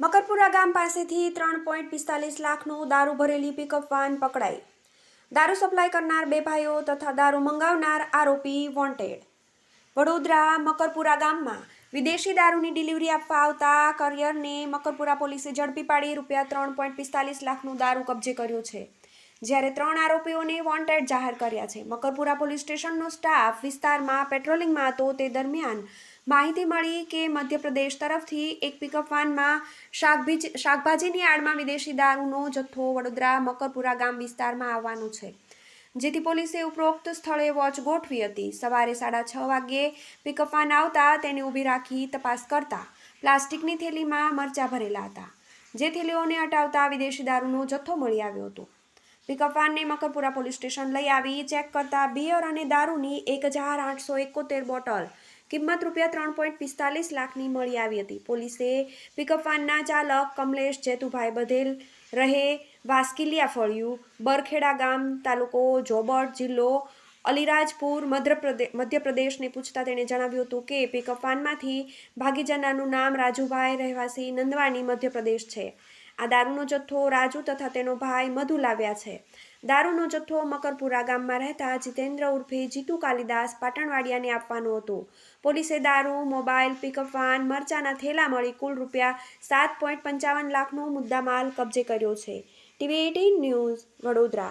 મકરપુરા ગામ પાસેથી ત્રણ પોઈન્ટ પિસ્તાલીસ લાખનું દારૂ ભરેલી પિકઅપ વાન પકડાઈ. દારૂ સપ્લાય કરનાર બે ભાઈઓ તથા દારૂ મંગાવનાર આરોપી વોન્ટેડ વડોદરા મકરપુરા ગામમાં વિદેશી દારૂની ડિલિવરી આપવા આવતા કરિયરને મકરપુરા પોલીસે ઝડપી પાડી રૂપિયા ત્રણ પોઈન્ટ પિસ્તાલીસ લાખનું દારૂ કબજે કર્યું છે. જ્યારે ત્રણ આરોપીઓને વોન્ટેડ જાહેર કર્યા છે. મકરપુરા પોલીસ સ્ટેશનનો સ્ટાફ વિસ્તારમાં પેટ્રોલિંગમાં હતો તે દરમિયાન માહિતી મળી કે મધ્યપ્રદેશ તરફથી એક પિકઅપ વાનમાં શાકભાજી, શાકભાજીની આડમાં વિદેશી દારૂનો જથ્થો વડોદરા મકરપુરા ગામ વિસ્તારમાં આવવાનો છે. જેથી પોલીસે ઉપરોક્ત સ્થળે વોચ ગોઠવી હતી. સવારે સાડા છ વાગ્યે પિકઅપ વાન આવતા તેને ઊભી રાખી તપાસ કરતા પ્લાસ્ટિકની થેલીમાં મરચાં ભરેલા હતા, જે થેલીઓને હટાવતા વિદેશી દારૂનો જથ્થો મળી આવ્યો હતો. પિકઅપ વાનને મકરપુરા પોલીસ સ્ટેશન લઈ આવી, ચેક કરતા બિયર અને દારૂની એક હજાર આઠસો એકોતેર બોટલ કિંમત રૂપિયા ત્રણ પોઈન્ટ પિસ્તાલીસ લાખની મળી આવી હતી. પોલીસે પિકઅપ વાનના ચાલક કમલેશ જેતુભાઈ બધેલ રહે વાસ્કિલિયા ફળિયું, બરખેડા ગામ તાલુકો જોબટ જિલ્લો અલીરાજપુર મધ્યપ્રદેશ મધ્યપ્રદેશને પૂછતા તેણે જણાવ્યું હતું કે પિકઅપ વાનમાંથી ભાગીજનાનું નામ રાજુભાઈ રહેવાસી નંદવાની મધ્યપ્રદેશ છે. આ દારૂનો જથ્થો રાજુ તથા તેનો ભાઈ મધુ લાવ્યા છે. દારૂનો જથ્થો મકરપુરા ગામમાં રહેતા જીતેન્દ્ર ઉર્ફે જીતુ કાલિદાસ પાટણવાડિયાને આપવાનો હતો. પોલીસે દારૂ, મોબાઈલ, પિકઅપ વાન, મરચાના થેલા મળી કુલ રૂપિયા સાત પોઈન્ટ પંચાવન લાખનો મુદ્દામાલ કબજે કર્યો છે. TV eighteen news Vadodara.